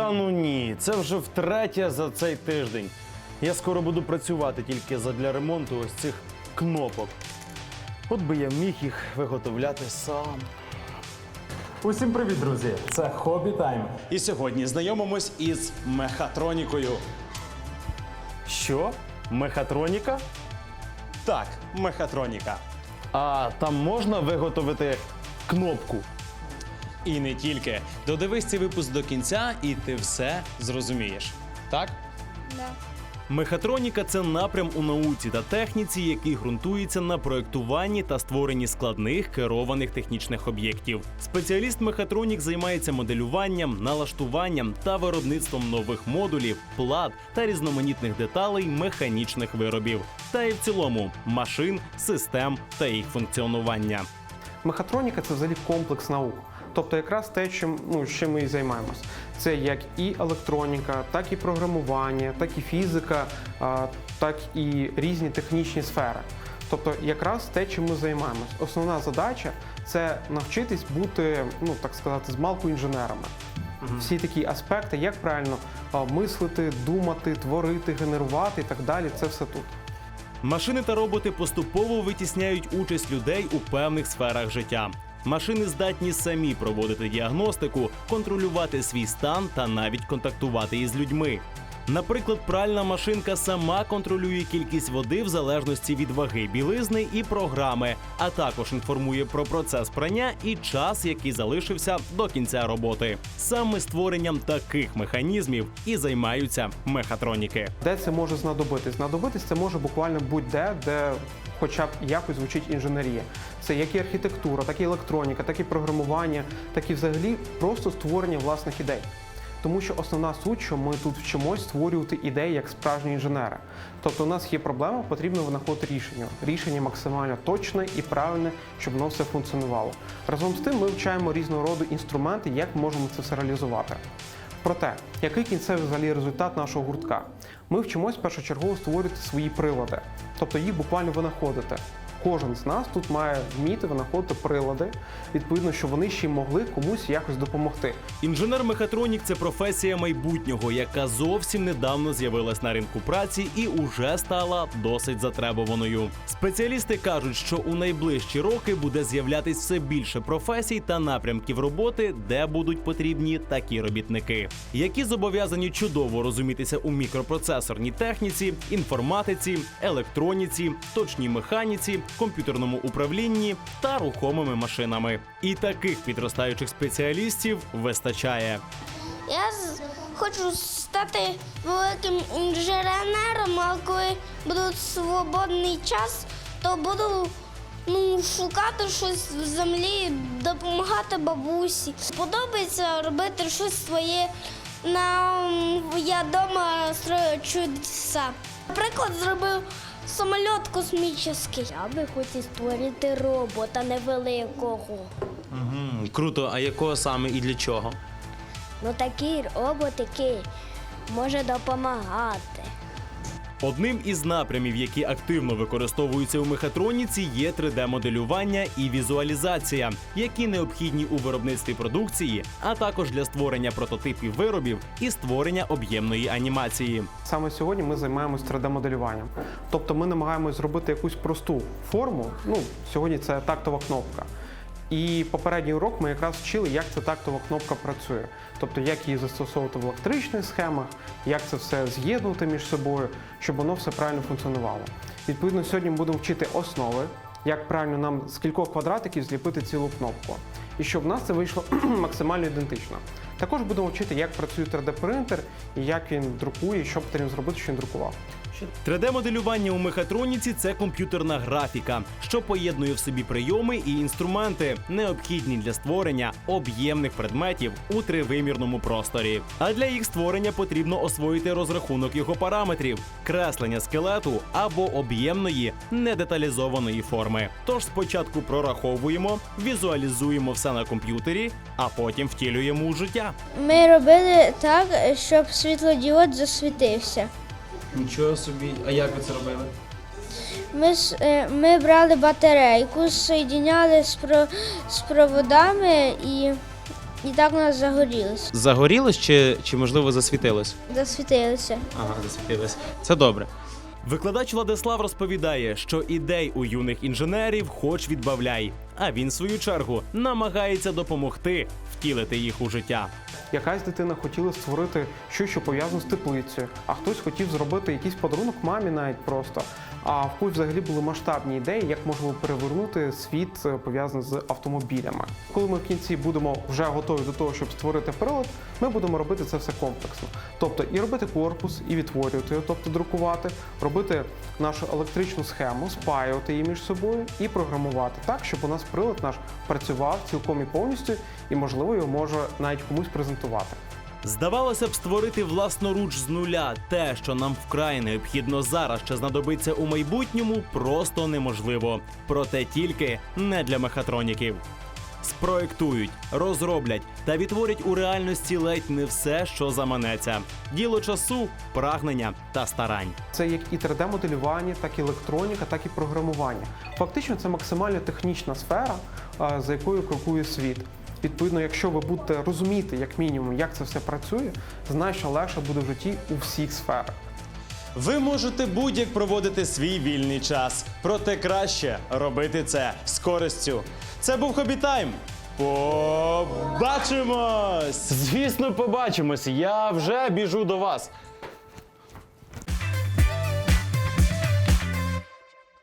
Та ну ні, це вже втретє за цей тиждень. Я скоро буду працювати тільки задля ремонту ось цих кнопок. От би я міг їх виготовляти сам. Усім привіт, друзі! Це Хобі Тайм. І сьогодні знайомимось із мехатронікою. Що? Мехатроніка? Так, мехатроніка. А там можна виготовити кнопку? І не тільки. Додивись цей випуск до кінця, і ти все зрозумієш. Так? Мехатроніка це напрям у науці та техніці, який ґрунтується на проектуванні та створенні складних керованих технічних об'єктів. Спеціаліст мехатронік займається моделюванням, налаштуванням та виробництвом нових модулів, плат та різноманітних деталей механічних виробів, та і в цілому машин, систем та їх функціонування. Мехатроніка це взагалі комплекс наук. Тобто якраз те, чим, ну, чим ми і займаємось. Це як і електроніка, так і програмування, так і фізика, так і різні технічні сфери. Тобто, якраз те, чим ми займаємось. Основна задача це навчитись бути, ну так сказати, з малку інженерами. Всі такі аспекти, як правильно мислити, думати, творити, генерувати і так далі. Це все тут. Машини та роботи поступово витісняють участь людей у певних сферах життя. Машини здатні самі проводити діагностику, контролювати свій стан та навіть контактувати із людьми. Наприклад, пральна машинка сама контролює кількість води в залежності від ваги білизни і програми, а також інформує про процес прання і час, який залишився до кінця роботи. Саме створенням таких механізмів і займаються мехатроніки. Де це може знадобитись? Знадобитись це може буквально будь-де, де хоча б якось звучить інженерія. Це як і архітектура, так і електроніка, так і програмування, так і взагалі просто створення власних ідей. Тому що основна суть, що ми тут вчимось створювати ідеї як справжні інженери. Тобто у нас є проблема, потрібно винаходити рішення. Рішення максимально точне і правильне, щоб воно все функціонувало. Разом з тим ми вчаємо різного роду інструменти, як можемо це все реалізувати. Проте, який кінцевий взагалі результат нашого гуртка? Ми вчимось першочергово створювати свої прилади, тобто їх буквально винаходити. Кожен з нас тут має вміти винаходити прилади, відповідно, що вони ще й могли комусь якось допомогти. Інженер-мехатронік це професія майбутнього, яка зовсім недавно з'явилась на ринку праці і уже стала досить затребуваною. Спеціалісти кажуть, що у найближчі роки буде з'являтись все більше професій та напрямків роботи, де будуть потрібні такі робітники, які зобов'язані чудово розумітися у мікропроцесорній техніці, інформатиці, електроніці, точній механіці, комп'ютерному управлінні та рухомими машинами. І таких підростаючих спеціалістів вистачає. Я хочу стати великим інженером, а коли буде свободний час, то буду ну, шукати щось в землі, допомагати бабусі. Подобається робити щось своє. На, я вдома строю чудеса. Наприклад, зробив самоліт космічний. Я би хотів створити робота невеликого. Круто, а якого саме і для чого? Ну такий робот, який може допомагати. Одним із напрямів, які активно використовуються у мехатроніці, є 3D-моделювання і візуалізація, які необхідні у виробництві продукції, а також для створення прототипів виробів і створення об'ємної анімації. Саме сьогодні ми займаємось 3D-моделюванням. Тобто ми намагаємось зробити якусь просту форму. Ну, сьогодні це тактова кнопка. І попередній урок ми якраз вчили, як ця тактова кнопка працює. Тобто, як її застосовувати в електричних схемах, як це все з'єднувати між собою, щоб воно все правильно функціонувало. Відповідно, сьогодні ми будемо вчити основи, як правильно нам з кількох квадратиків зліпити цілу кнопку. І щоб в нас це вийшло максимально ідентично. Також будемо вчити, як працює 3D-принтер і як він друкує, що потрібно зробити, що він друкував. 3D-моделювання у мехатроніці це комп'ютерна графіка, що поєднує в собі прийоми і інструменти, необхідні для створення об'ємних предметів у тривимірному просторі. А для їх створення потрібно освоїти розрахунок його параметрів, креслення скелету або об'ємної недеталізованої форми. Тож спочатку прораховуємо, візуалізуємо все на комп'ютері, а потім втілюємо у життя. Ми робили так, щоб світлодіод засвітився. Нічого собі. А як ви це робили? Ми, е, ми брали батарейку, соєдиняли з, про, з проводами і І так у нас загорілося, Загорілось чи, чи можливо засвітилось? засвітилося. Ага, засвітилось. Це добре. Викладач Владислав розповідає, що ідей у юних інженерів хоч відбавляй. А він, в свою чергу, намагається допомогти втілити їх у життя. Якась дитина хотіла створити щось, що пов'язане з теплицею, а хтось хотів зробити якийсь подарунок мамі навіть просто. А в когось взагалі були масштабні ідеї, як можемо перевернути світ е, пов'язаний з автомобілями. Коли ми в кінці будемо вже готові до того, щоб створити прилад, ми будемо робити це все комплексно. Тобто і робити корпус, і відтворювати тобто друкувати, робити нашу електричну схему, спаювати її між собою і програмувати так, щоб у нас прилад наш працював цілком і повністю, і можливо його може навіть комусь презентувати. Здавалося б, створити власноруч з нуля те, що нам вкрай необхідно зараз чи знадобиться у майбутньому, просто неможливо. Проте тільки не для мехатроніків. Спроектують, розроблять та відтворять у реальності ледь не все, що заманеться. Діло часу, прагнення та старань. Це як і 3D-моделювання, так і електроніка, так і програмування. Фактично, це максимально технічна сфера, за якою крокує світ. Відповідно, якщо ви будете розуміти, як мінімум, як це все працює, значно легше буде в житті у всіх сферах. Ви можете будь-як проводити свій вільний час, проте краще робити це з користю. Це був Хобі Тайм. Побачимось! Звісно, побачимось. Я вже біжу до вас.